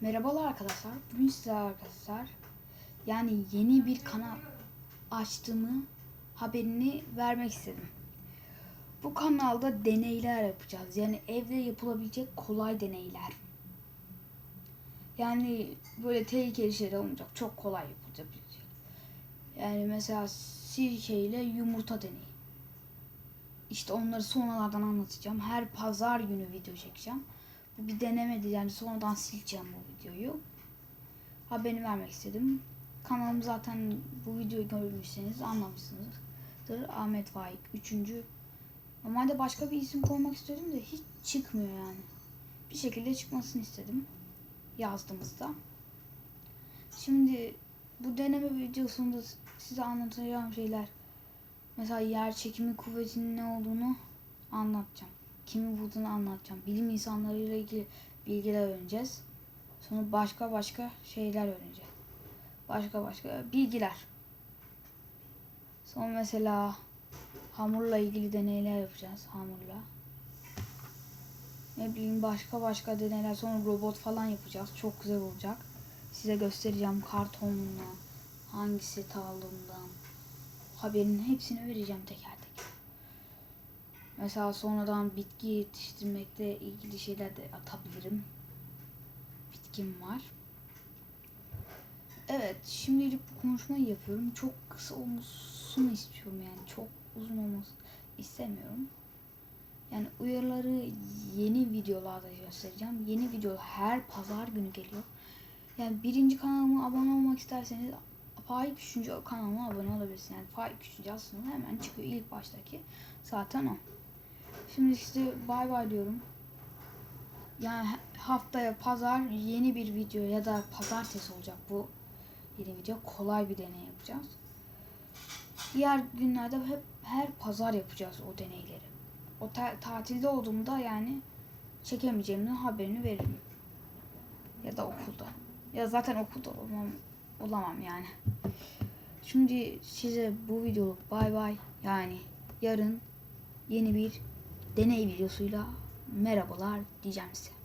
Merhabalar arkadaşlar. Bugün size arkadaşlar yani yeni bir kanal açtığımı haberini vermek istedim. Bu kanalda deneyler yapacağız. Yani evde yapılabilecek kolay deneyler. Yani böyle tehlikeli şeyler olmayacak. Çok kolay yapılabilecek. Yani mesela sirke ile yumurta deneyi. İşte onları sonralardan anlatacağım. Her pazar günü video çekeceğim. Bir denemedi yani sonradan sileceğim bu videoyu. Haberini vermek istedim. Kanalım zaten bu videoyu görmüşseniz anlamışsınızdır. Ahmet Faik 3. Normalde başka bir isim koymak istedim de hiç çıkmıyor yani. Bir şekilde çıkmasını istedim. Yazdığımızda. Şimdi bu deneme videosunda size anlatacağım şeyler. Mesela yer çekimi kuvvetinin ne olduğunu anlatacağım kimi bulduğunu anlatacağım. Bilim insanlarıyla ilgili bilgiler öğreneceğiz. Sonra başka başka şeyler öğreneceğiz. Başka başka bilgiler. Sonra mesela hamurla ilgili deneyler yapacağız hamurla. Ne bileyim başka başka deneyler sonra robot falan yapacağız. Çok güzel olacak. Size göstereceğim kartonla hangisi tağlımdan haberinin hepsini vereceğim teker teker. Mesela sonradan bitki yetiştirmekle ilgili şeyler de atabilirim. Bitkim var. Evet, şimdilik bu konuşmayı yapıyorum. Çok kısa olmasını istiyorum yani. Çok uzun olmasını istemiyorum. Yani uyarıları yeni videolarda göstereceğim. Yeni video her pazar günü geliyor. Yani birinci kanalıma abone olmak isterseniz Faik 3. kanalıma abone olabilirsiniz. Yani Faik 3. aslında hemen çıkıyor ilk baştaki. Zaten o. Şimdi size bay bay diyorum. Yani haftaya pazar yeni bir video ya da pazartesi olacak bu yeni video. Kolay bir deney yapacağız. Diğer günlerde hep her pazar yapacağız o deneyleri. O ta- tatilde olduğumda yani çekemeyeceğimin haberini veririm. Ya da okulda. Ya zaten okulda olmam, olamam yani. Şimdi size bu videoluk bay bay yani yarın yeni bir deney videosuyla merhabalar diyeceğim size.